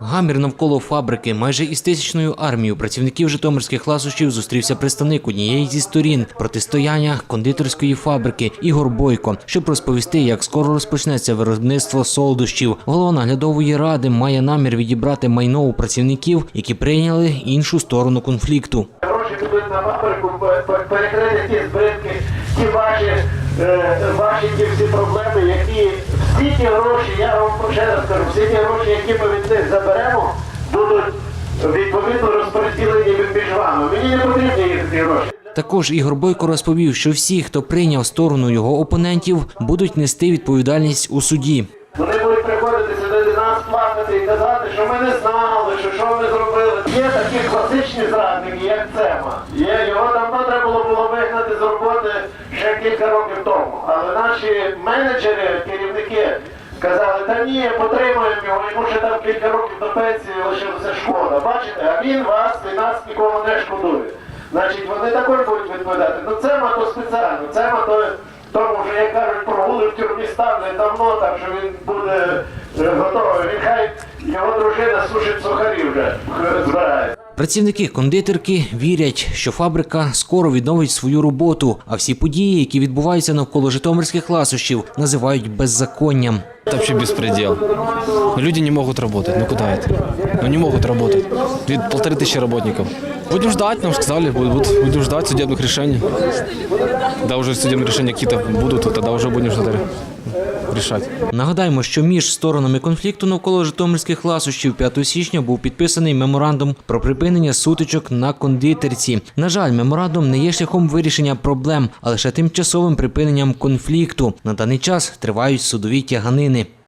Гамір навколо фабрики майже із тисячною армією працівників житомирських ласощів зустрівся представник однієї зі сторін протистояння кондитерської фабрики Ігор Бойко, щоб розповісти, як скоро розпочнеться виробництво солодощів. Голова наглядової ради має намір відібрати майно у працівників, які прийняли іншу сторону конфлікту. Гроші підуть на фабрику пе- пе- перекрити ті збитки, ті ваші, е, ваші ті всі проблеми, які всі ті гроші, я вам ще раз кажу, всі ті гроші, які ми від них заберемо, будуть відповідно розподілені між вами. Мені не потрібні ці гроші. Також Ігор Бойко розповів, що всі, хто прийняв сторону його опонентів, будуть нести відповідальність у суді. Вони будуть приходити сюди до нас плакати і казати, що ми не знали, що що ми зробили. Є такі класичні зрадники, як Цема. Є, його давно треба було, було вигнати з роботи ще кілька років тому. Але наші менеджери, керівники казали, та ні, потримаємо його, йому ще там кілька років до пенсії лишилося шкода. Бачите, а він вас і нас нікого не шкодує. Значить, вони також будуть відповідати. Ну Цема то спеціально, Цема то тому вже, як кажуть, прогули в тюрмі ставлять давно, так що він буде е, готовий. Він хай його дружина сушить сухарі вже е, збирає. Працівники кондитерки вірять, що фабрика скоро відновить свою роботу, а всі події, які відбуваються навколо житомирських ласощів, називають беззаконням. Это вообще беспредел. Но люди не могут работать. Ну куда это? Ну не могут работать. Ведь полторы тысячи работников. Будем ждать, нам сказали, будут, будем ждать судебных решений. Когда уже судебные решения какие-то будут, то тогда уже будем что-то решать. Нагадаємо, що між сторонами конфлікту навколо житомирських ласощів 5 січня був підписаний меморандум про припинення сутичок на кондитерці. На жаль, меморандум не є шляхом вирішення проблем, а лише тимчасовим припиненням конфлікту. На даний час тривають судові тяганини.